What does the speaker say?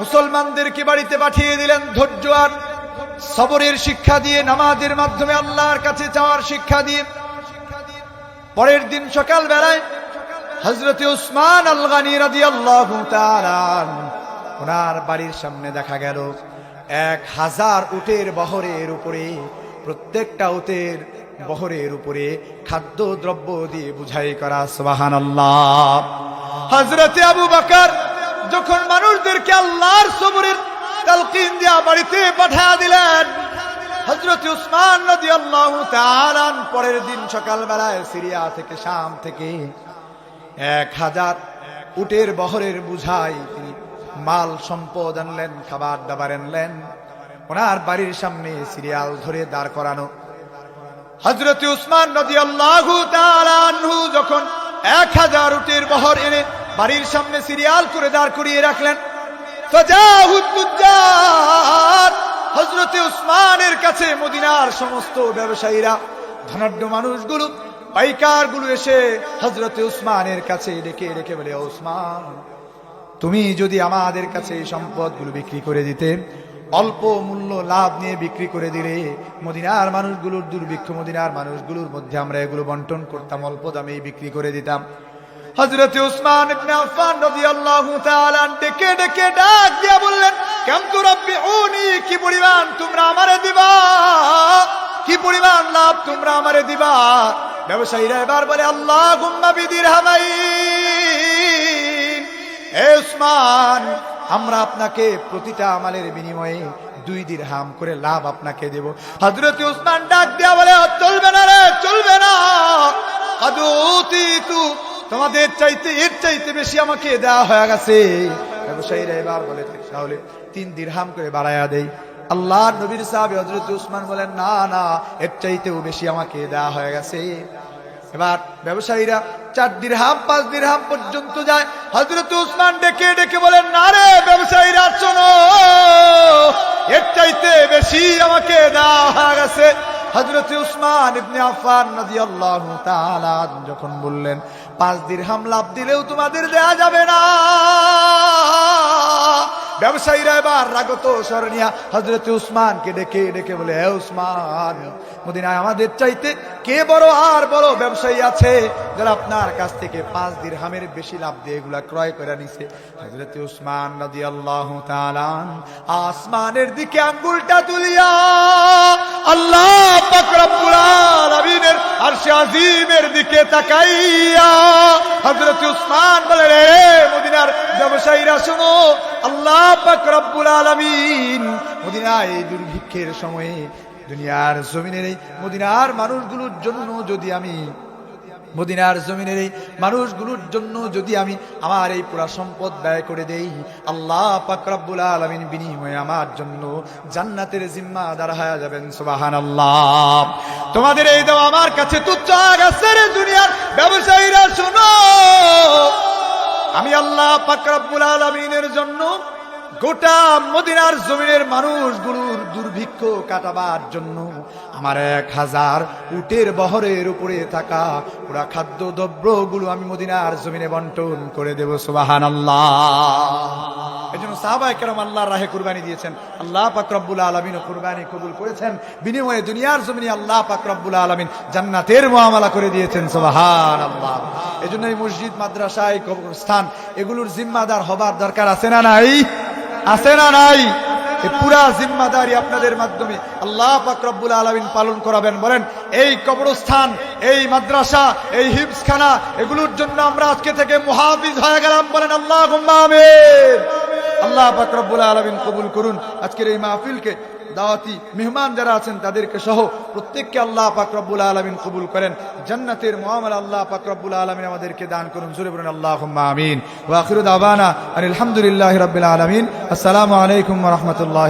মুসলমানদেরকে বাড়িতে পাঠিয়ে দিলেন ধৈর্য আর সবরের শিক্ষা দিয়ে, নামাজের মাধ্যমে আল্লাহর কাছে যাওয়ার শিক্ষা দিয়ে? পরের দিন সকাল বেলায় হজরত উসমান আল গানি রাদিয়াল্লাহু তাআলা ওনার বাড়ির সামনে দেখা গেল এক হাজার উটের বহরের উপরে, প্রত্যেকটা উটের বহরের উপরে খাদ্য দ্রব্য দিয়ে বুঝাই করা সুবাহান আল্লাহ হজরতে আবু বকর যখন মানুষদেরকে আল্লাহর সবরের তালকিন দিয়া বাড়িতে পাঠা দিলেন হজরত উসমান রাদিয়াল্লাহু তাআলা পরের দিন সকালবেলায় সিরিয়া থেকে, শাম থেকে এক হাজার উটের বহরের বুঝাই তিনি মাল সম্পদ আনলেন, খাবার দাবার আনলেন। ওনার বাড়ির সামনে সিরিয়াল ধরে দাঁড় করানো। হজরত উসমান নদী আল্লাহু যখন এক হাজার উটের বহর এনে বাড়ির সামনে সিরিয়াল করে দাঁড় করিয়ে রাখলেন। হজরত উসমানের কাছে মদিনার সমস্ত ব্যবসায়ীরা, ধনাঢ্য মানুষগুলো পাইকারগুলো এসে হজরত উসমানের কাছে ডেকে ডেকে বলে উসমান, তুমি যদি আমাদের কাছে এই সম্পদগুলো বিক্রি করে দিতে, অল্প মূল্য লাভ নিয়ে বিক্রি করে দিলে মদিনার মানুষগুলোর দুর্ভিক্ষ মদিনার মানুষগুলোর মধ্যে আমরা এগুলো বন্টন করতাম, অল্প দামে বিক্রি করে দিতাম। হযরত উসমান ইবনে আফফান রাদিয়াল্লাহু তাআলা ডেকে ডেকে ডাক দিয়া বললেন, কাম তুরাব্বিউনি কি পরিমাণ তোমরা আমারে দিবা? কি পরিমাণ লাভ তোমরা আমারে দিবা? ব্যবসায়ীরা এবার বলে, আল্লাহুম্মা বিদিরহামাইন এ উসমান, আমরা আপনাকে প্রতিটা আমালের বিনিময়ে দুই দিরহাম করে লাভ আপনাকে দেব। হযরত উসমান ডাক দিয়া বলে চলবে না রে, চলবে না। তোমাদের চাইতে, এর চাইতে বেশি আমাকে দেওয়া হয়ে গেছে। ব্যবসায়ীরা এবার বলে, তাহলে তিন করে দেই। আল্লাহ নবীর হযরত উসমান বলেন, না না, এর চাইতেও বেশি আমাকে দেওয়া হয়ে গেছে। এবার ব্যবসায়ীরা চার দিরহাম, পাঁচ দিরহাম পর্যন্ত যায়। হজরত উসমান ডেকে ডেকে বলেন, না রে ব্যবসায়ীরা, শোনো, এর চাইতে বেশি আমাকে দেওয়া হয়ে গেছে। হজরত উসমান ইবনে আফফান রাদিয়াল্লাহু তাআলা যখন বললেন, পাঁচ দিরহাম লাভ দিলেও তোমাদের দেয়া যাবে না। ব্যবসায়ীরা এবার রাগত স্মরণিয়া হজরত উসমানকে ডেকে ডেকে বলে হে উসমান, মদিনায় আমাদের চাইতে কে বড় আর বড় ব্যবসায়ী আছে যারা আপনার কাছ থেকে পাঁচ দিরহামের বেশি লাভ দিয়ে এগুলা ক্রয় করে নিছে? হজরত উসমান নদী আল্লাহ আসমানের দিকে আঙ্গুলটা তুলিয়া আল্লাহ রে ব্যবসায়ীরা আল্লাহ এই দুর্ভিক্ষের সময়ে দুনিয়ার জমিনের এই মদিনার মানুষগুলোর জন্য যদি আমি মদিনার জমিনের এই মানুষগুলোর জন্য যদি আমি আমার এই পুরা সম্পদ ব্যয় করে দেই, আল্লাহ পাকরাবুল আলমিন বিনিময়ে আমার জন্য জান্নাতের জিম্মাদার হয়ে যাবেন সুবাহান আল্লাহ তোমাদের এই দেওয়া আমার কাছে তুচ্ছ দুনিয়ার ব্যবসায়ীরা, শোনো। আমি আল্লাহ পাকরাবুল আলমিনের জন্য গোটা মদিনার জমিনের মানুষগুলোর দুর্ভিক্ষ কাটাবার জন্য আমার এক হাজার উটের বহরের উপরে থাকা পুরা খাদ্য দ্রব্যগুলো আমি মদিনার জমিনে বন্টন করে দেব সুবাহান রাহে কুরবানি দিয়েছেন। আল্লাহ করেছেন। বিনিময়ে আল্লাহ জান্নাতের করে দিয়েছেন আল্লাহ এই মসজিদ মাদ্রাসায় স্থান এগুলোর জিম্মাদার হবার দরকার আছে না নাই? আছে না নাই? পুরা জিম্মাদারি আপনাদের মাধ্যমে আল্লাহ পাকরবুল আলমিন পালন করাবেন। বলেন, এই কবরস্থান, এই মাদ্রাসা, এই হিমসখানা এগুলোর জন্য আমরা আজকে থেকে মুহাফিজ হয়ে গেলাম। বলেন আল্লাহ আল্লাহ পাকরবুল আলমিন কবুল করুন। আজকের এই মাহফিলকে দাওয়াতি মেহমান যারা আছেন তাদেরকে সহ প্রত্যেককে আল্লাহ পাকরবুল আলমিন কবুল করেন। জান্নাতের মুআমালা আল্লাহ পাকরবুল আলমিন আমাদেরকে দান করুন। জোরে বলুন আল্লাহ আমিন। ওয়াকিরুদ আবানা আলহামদুলিল্লাহি আলমিন আলামিন। আসসালামু আলাইকুম রাহমাতুল্লাহ